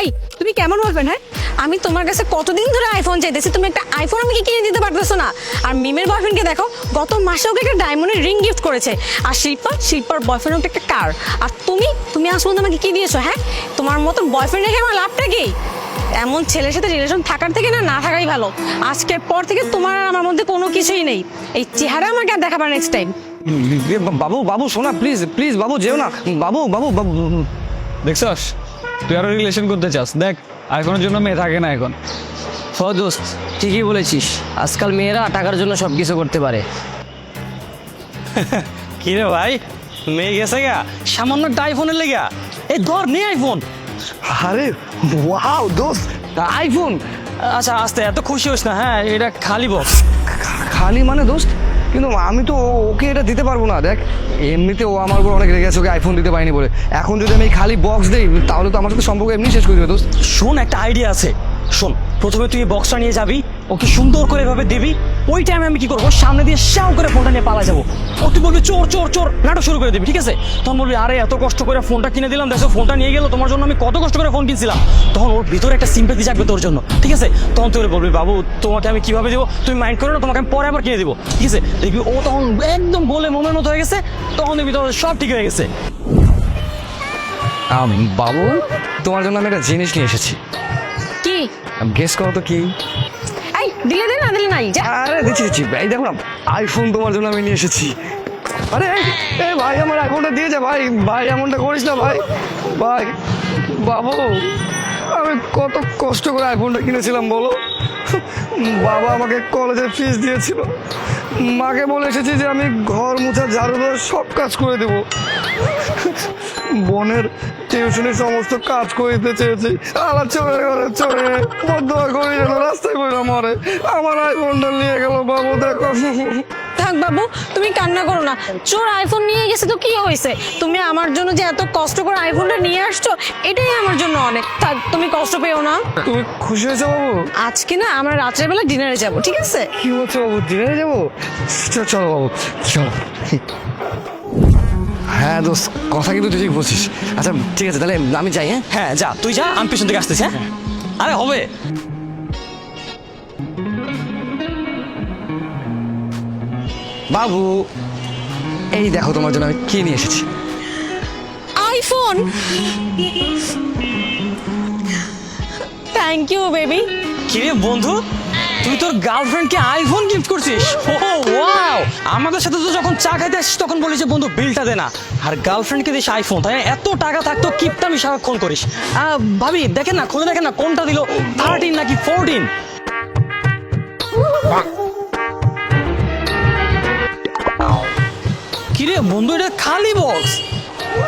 এই তুমি কেমন বলবেন হ্যাঁ? আমি তোমার কাছে কতদিন ধরে আইফোন চাইতেছি? তুমি একটা আইফোন আমাকে কিনে দিতে পারতেছো না। আর মিমের বয়ফ্রেন্ডকে দেখো গত মাসে ওকে একটা ডায়মন্ডের রিং গিফট করেছে। আর শিল্পা শিল্পার বয়ফ্রেন্ড ওকে একটা কার আর তুমি তুমি আসলে আমাকে কি দিয়েছ হ্যাঁ? তোমার মতো বয়ফ্রেন্ড রেখে আমার লাভটা কি? এমন ছেলের সাথে রিলেশন থাকার থেকে না না থাকাই ভালো। আজকের পর থেকে তোমার আর আমার মধ্যে কোনো কিছুই নেই। এই চেহারা আমাকে আর দেখাবার নেক্সট টাইম বাবু বাবু শোনা প্লিজ প্লিজ বাবু যেও না। বাবু বাবু বাবু দেখছস তুই আরও রিলেশন করতে চাস? দেখ আইফোনের জন্য মেয়ে থাকে না এখন। হ দোস্ত ঠিকই বলেছিস। আজকাল মেয়েরা টাকার জন্য সব কিছু করতে পারে। কি রে ভাই মেয়ে গেছে গা? সামান্য একটা আইফোনের লেগা এই ধর নে আইফোন আরে ওয়াও দোস্ত। আইফোন আচ্ছা আস্তে এত খুশি হোস না হ্যাঁ এটা খালি বক্স। খালি মানে দোস্ত? কিন্তু আমি তো ওকে এটা দিতে পারব না, দেখ। এমনিতে ও আমার উপর অনেক রেগে আছে ওকে আইফোন দিতে পারিনি বলে। এখন যদি আমি খালি বক্স দিই, তাহলে তো আমার সাথে সম্পর্ক এমনি শেষ করে দেবে, দোস্ত। শোন, একটা আইডিয়া আছে। শোন প্রথমে তুই বক্সটা নিয়ে যাবি ওকে সুন্দর করে এভাবে দিবি ওই টাইমে আমি কি করব? সামনে দিয়ে শাও করে ফোনটা নিয়ে পালা যাব। ও তুই বলবি চোর চোর চোর নাটক শুরু করে দিবি ঠিক আছে? তখন বলবি আরে এত কষ্ট করে ফোনটা কিনে দিলাম দেখো ফোনটা নিয়ে গেলো তোমার জন্য আমি কত কষ্ট করে ফোন কিনছিলাম? তখন ওর ভিতরে একটা সিম্পেথি জাগবে তোর জন্য ঠিক আছে? তখন তুই বলবি বাবু তোমাকে আমি কীভাবে দেবো? তুমি মাইন্ড করো না তোমাকে আমি পরে আবার কিনে দিবো ঠিক আছে? দেখবি ও তখন একদম গোলে মোমের মতো হয়ে গেছে তখন দেখবি তোর সব ঠিক হয়ে গেছে। আম, বাবু তোমার জন্য আমি একটা জিনিস নিয়ে এসেছি। কি? গেস করো তো কি? এই দিলে দে না দিলে নাই যা। আরে দিচ্ছি দিচ্ছি। এই দেখো না আইফোন তোমার জন্য আমি নিয়ে এসেছি। আরে এ ভাই আমার আইফোনটা দিয়ে যা ভাই। ভাই এমনটা করিস না ভাই। ভাই বাবু আমি কত কষ্ট করে আইফোনটা কিনেছিলাম বলো? বাবা আমাকে কলেজের ফিস দিয়েছিল। মাকে বলে এসেছি যে আমি ঘর মুছা ঝাড়ু দেওয়া সব কাজ করে দেব। বোনের টিউশনের সমস্ত কাজ করে দিতে চেয়েছি। আলা চলে ঘরে চোরে বদয়া করে যেন রাস্তায় করে মরে। আমার আইফোনটা নিয়ে গেল বাবু, দেখো। থাক বাবু তুমি কান্না করো না। চোর আইফোন নিয়ে গেছে তো কি হয়েছে? তুমি আমার জন্য যে এত কষ্ট করে আইফোনটা নিয়ে আসছো এটাই আমার জন্য অনেক। থাক তুমি কষ্ট পেও না। তুমি খুশি হয়েছো বাবু? আজকে না আমরা রাত্রের বেলা ডিনারে যাব ঠিক আছে? কি বলছো বাবু? ডিনারে যাব? চলো বাবু চলো। হ্যাঁ দোস্ত কথা কিন্তু তুই ঠিক বলছিস। আচ্ছা ঠিক আছে তাহলে আমি যাই হ্যাঁ? হ্যাঁ যা তুই যা আমি পেছন থেকে আসতেছি হ্যাঁ? আরে হবে। বাবু এই দেখো তোমার জন্য আমি কি নিয়ে এসেছি। আইফোন? থ্যাংক ইউ বেবি কিরে বন্ধু তুই তোর গার্লফ্রেন্ডকে আইফোন গিফট করছিস? ও ওয়াও আমাদের সাথে তো যখন চা খাইতে আসিস তখন বলিস যে বন্ধু বিলটা দে না। আর গার্লফ্রেন্ডকে দিস আইফোন তাই এত টাকা থাকতো কিপটামি সারাক্ষণ করিস। আহ, ভাবি দেখেন না খুলে দেখেন না কোনটা দিল? থার্টিন নাকি ফোরটিন কিরে বন্ধু এটা খালি বক্স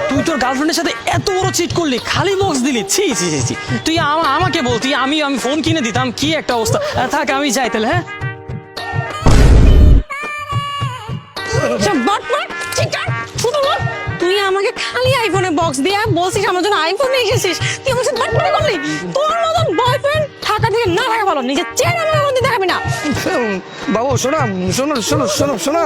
তুই তোর গার্লফ্রেন্ডের সাথে এত বড় চিট করলি খালি বক্স দিলি। ছি ছি ছি ছি। তুই আমা- আমাকে বলতি আমি আমি ফোন কিনে দিতাম কি একটা অবস্থা? থাক আমি যাই তাহলে হ্যাঁ? তুই আমাকে খালি আইফোনে বক্স দিয়ে বলছিস আমার জন্য আইফোন নিয়ে এসেছিস। তুই আমার সাথে বাটপারি করলি। তোর মতন বয়ফ্রেন্ড থাকা থেকে না থাকা ভালো নিজের চেহারা আমাকে মধ্যে দেখাবি না। বাবু শোনো শোনো শোনো শোনো শোনো